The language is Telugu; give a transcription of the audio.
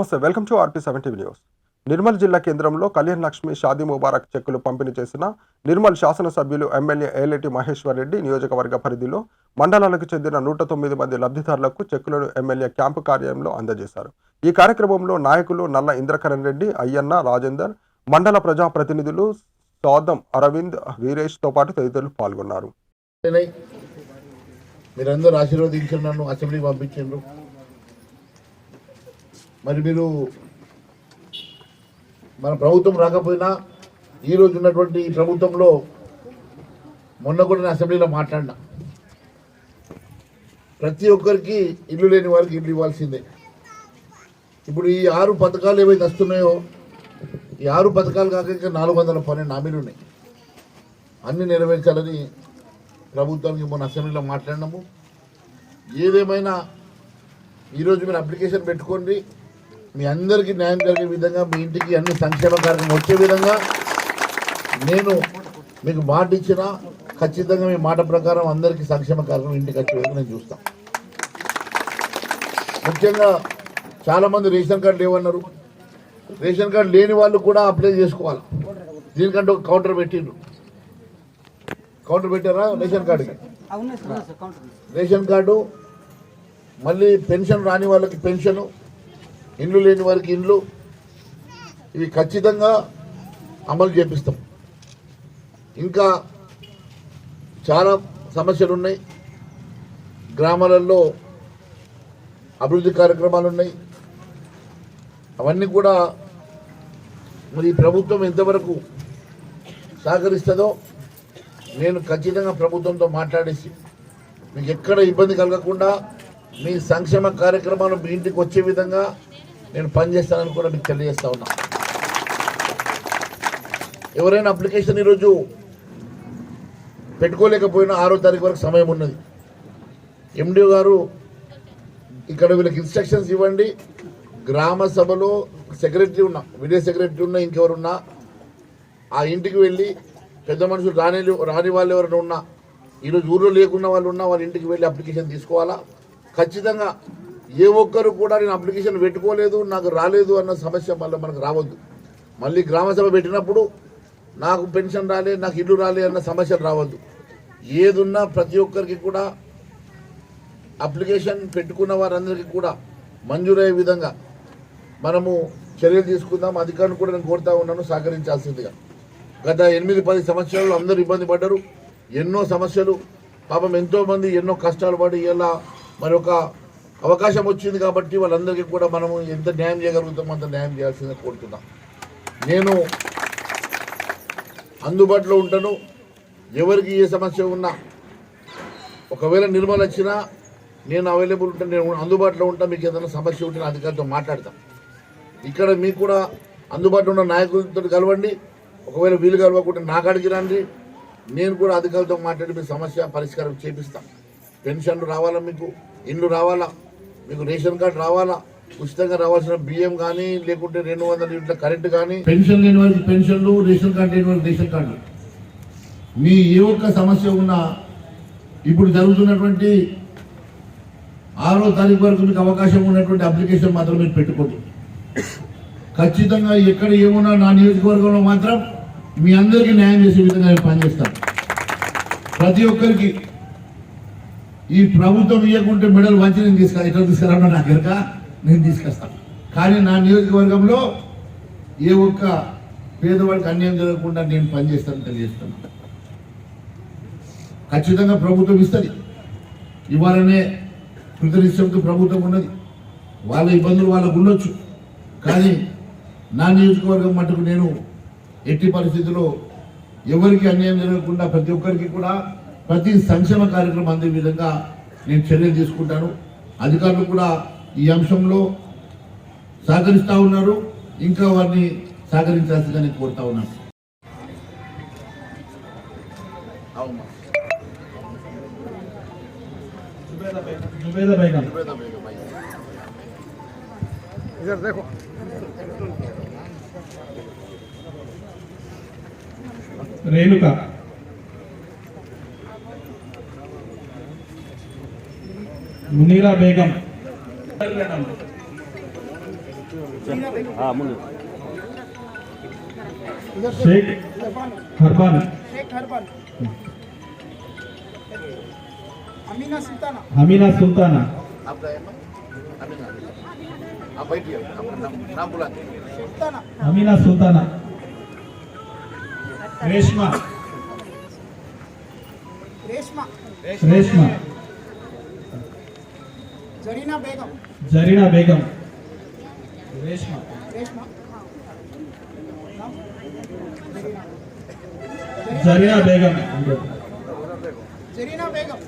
నమస్తే welcome to RP seventy news. Nirmal జిల్లా కేంద్రంలో కళ్యాణ్ లక్ష్మి షాదీ ముబారక్ చెక్కులు పంపిణీ చేసిన నిర్మల్ శాసనసభ్యులు ఎమ్మెల్యే ఏలేటి మహేశ్వర్ రెడ్డి నియోజకవర్గ పరిధిలో మండలాలకు చెందిన నూట తొమ్మిది మంది లబ్ధిదారులకు చెక్కులను ఎమ్మెల్యే క్యాంపు కార్యాలయంలో అందజేశారు. ఈ కార్యక్రమంలో నాయకులు నల్ల ఇంద్రకరణ్ రెడ్డి అయ్యన్న రాజేందర్ మండల ప్రజా ప్రతినిధులు సౌదం అరవింద్ వీరేష్తో పాటు తదితరులు పాల్గొన్నారు. మీరందరూ ఆశీర్వదించారు నన్ను అసెంబ్లీకి పంపించారు మరి మీరు మన ప్రభుత్వం రాకపోయినా ఈ రోజు ఉన్నటువంటి ప్రభుత్వంలో మొన్న కూడా నేను అసెంబ్లీలో మాట్లాడినా. ప్రతి ఒక్కరికి ఇల్లు లేని వారికి ఇల్లు ఇవ్వాల్సిందే. ఇప్పుడు ఈ ఆరు పథకాలు ఏవైతే వస్తున్నాయో ఈ ఆరు పథకాలు కాక ఇంకా నాలుగు వందల పన్నెండు హామీలు ఉన్నాయి. అన్నీ నెరవేర్చాలని ప్రభుత్వానికి మొన్న అసెంబ్లీలో మాట్లాడినాము. ఏదేమైనా ఈరోజు మీరు అప్లికేషన్ పెట్టుకోండి. మీ అందరికీ న్యాయం జరిగే విధంగా మీ ఇంటికి అన్ని సంక్షేమ కార్యక్రమం వచ్చే విధంగా నేను మీకు మాట ఇచ్చిన ఖచ్చితంగా మీ మాట ప్రకారం అందరికీ సంక్షేమ కార్యక్రమం ఇంటికి వచ్చే విధంగా నేను చూస్తాను ముఖ్యంగా చాలామంది రేషన్ కార్డు లేవన్నారు. రేషన్ కార్డు లేని వాళ్ళు కూడా అప్లై చేసుకోవాలి. దీనికంటే ఒక కౌంటర్ పెట్టిండ్రు. కౌంటర్ పెట్టారా రేషన్ కార్డుకి. రేషన్ కార్డు మళ్ళీ పెన్షన్ రాని వాళ్ళకి పెన్షను ఇండ్లు లేని వారికి ఇండ్లు. ఇవి ఖచ్చితంగా అమలు చేపిస్తాం. ఇంకా చాలా సమస్యలు ఉన్నాయి గ్రామాలలో అభివృద్ధి కార్యక్రమాలు ఉన్నాయి అవన్నీ కూడా మరి ప్రభుత్వం ఎంతవరకు సహకరిస్తుందో నేను ఖచ్చితంగా ప్రభుత్వంతో మాట్లాడేసి మీకు ఎక్కడ ఇబ్బంది కలగకుండా మీ సంక్షేమ కార్యక్రమాలు మీ ఇంటికి వచ్చే విధంగా నేను పనిచేస్తానని కూడా మీకు తెలియజేస్తా ఉన్నా. ఎవరైనా అప్లికేషన్ ఈరోజు పెట్టుకోలేకపోయినా ఆరో తారీఖు వరకు సమయం ఉన్నది. ఎండిఓ గారు ఇక్కడ వీళ్ళకి ఇన్స్ట్రక్షన్స్ ఇవ్వండి. గ్రామ సభలో సెక్రటరీ ఉన్నా విలేజ్ సెక్రటరీ ఉన్నా ఇంకెవరున్నా ఆ ఇంటికి వెళ్ళి పెద్ద మనుషులు రాని రాని వాళ్ళు ఎవరైనా ఉన్నా ఈరోజు ఊళ్ళో లేకున్న వాళ్ళు ఉన్నా వాళ్ళ ఇంటికి వెళ్ళి అప్లికేషన్ తీసుకోవాలా? ఖచ్చితంగా ఏ ఒక్కరు కూడా నేను అప్లికేషన్ పెట్టుకోలేదు నాకు రాలేదు అన్న సమస్య మళ్ళీ మనకు రావద్దు. మళ్ళీ గ్రామసభ పెట్టినప్పుడు నాకు పెన్షన్ రాలే నాకు ఇల్లు రాలే అన్న సమస్యలు రావద్దు. ఏదున్నా ప్రతి ఒక్కరికి కూడా అప్లికేషన్ పెట్టుకున్న వారందరికీ కూడా మంజూరయ్యే విధంగా మనము చర్యలు తీసుకుందాం. అధికారులు కూడా నేను కోరుతా ఉన్నాను సహకరించాల్సిందిగా. గత ఎనిమిది పది సంవత్సరాలు అందరూ ఇబ్బంది పడ్డారు. ఎన్నో సమస్యలు పాపం ఎంతోమంది ఎన్నో కష్టాలు పడి ఇలా మరొక అవకాశం వచ్చింది కాబట్టి వాళ్ళందరికీ కూడా మనము ఎంత న్యాయం చేయగలుగుతామో అంత న్యాయం చేయాల్సిందే కోరుతున్నాం. నేను అందుబాటులో ఉంటాను. ఎవరికి ఏ సమస్య ఉన్నా ఒకవేళ నిర్మల్ వచ్చినా నేను అవైలబుల్ ఉంటాను నేను అందుబాటులో ఉంటా. మీకు ఏదైనా సమస్య ఉంటే అధికారితో మాట్లాడతాం. ఇక్కడ మీకు కూడా అందుబాటులో ఉన్న నాయకులతో కలవండి. ఒకవేళ వీలు కలవకుంటే నాకాడికి రండి. నేను కూడా అధికారులతో మాట్లాడి మీ సమస్య పరిష్కారం చేపిస్తాను పెన్షన్లు రావాలా మీకు? ఇండ్లు రావాలా? మీకు రేషన్ కార్డు రావాలా? ఉచితంగా రావాల్సిన బియ్యం కానీ లేకుంటే రెండు వందల యూనిట్ల కరెంట్ కానీ పెన్షన్ లేని వారికి పెన్షన్లు రేషన్ కార్డు లేని వారికి రేషన్ కార్డు. మీ ఏ ఒక్క సమస్య ఉన్నా ఇప్పుడు జరుగుతున్నటువంటి ఆరో తారీఖు వరకు మీకు అవకాశం ఉన్నటువంటి అప్లికేషన్ మాత్రం మీరు పెట్టుకోండి. ఖచ్చితంగా ఎక్కడ ఏమున్నా నా నియోజకవర్గంలో మాత్రం మీ అందరికీ న్యాయం చేసే విధంగా నేను పనిచేస్తాను ప్రతి ఒక్కరికి ఈ ప్రభుత్వం ఇవ్వకుంటే మెడల్ వంచి నేను తీసుకు ఎట్లా తీసుకురామన్నా నాకు ఎరక నేను తీసుకొస్తాను కానీ నా నియోజకవర్గంలో ఏ ఒక్క పేదవాడికి అన్యాయం జరగకుండా నేను పనిచేస్తాను తెలియజేస్తాను ఖచ్చితంగా ప్రభుత్వం ఇస్తుంది. ఇవ్వాలనే కృతనిశ్చయంతో ప్రభుత్వం ఉన్నది. వాళ్ళ ఇబ్బందులు వాళ్ళకు ఉండొచ్చు. కానీ నా నియోజకవర్గం మటుకు నేను ఎట్టి పరిస్థితుల్లో ఎవరికి అన్యాయం జరగకుండా ప్రతి ఒక్కరికి కూడా ప్రతి సంక్షేమ కార్యక్రమం అందే విధంగా నేను చర్యలు తీసుకుంటాను. అధికారులు కూడా ఈ అంశంలో సహకరిస్తూ ఉన్నారు. ఇంకా వారిని సహకరించాల్సిందిగా నేను కోరుతా ఉన్నాను. అవును. मुनीरा बेगम शेख हरबन हमीना सुल्ताना हमीना सुल्ताना रेशमा रेशमा रेशमा జరీనా బేగం? జరీనా బేగం. రేష్మ. రేష్మ. జరీనా జరీనా బేగం.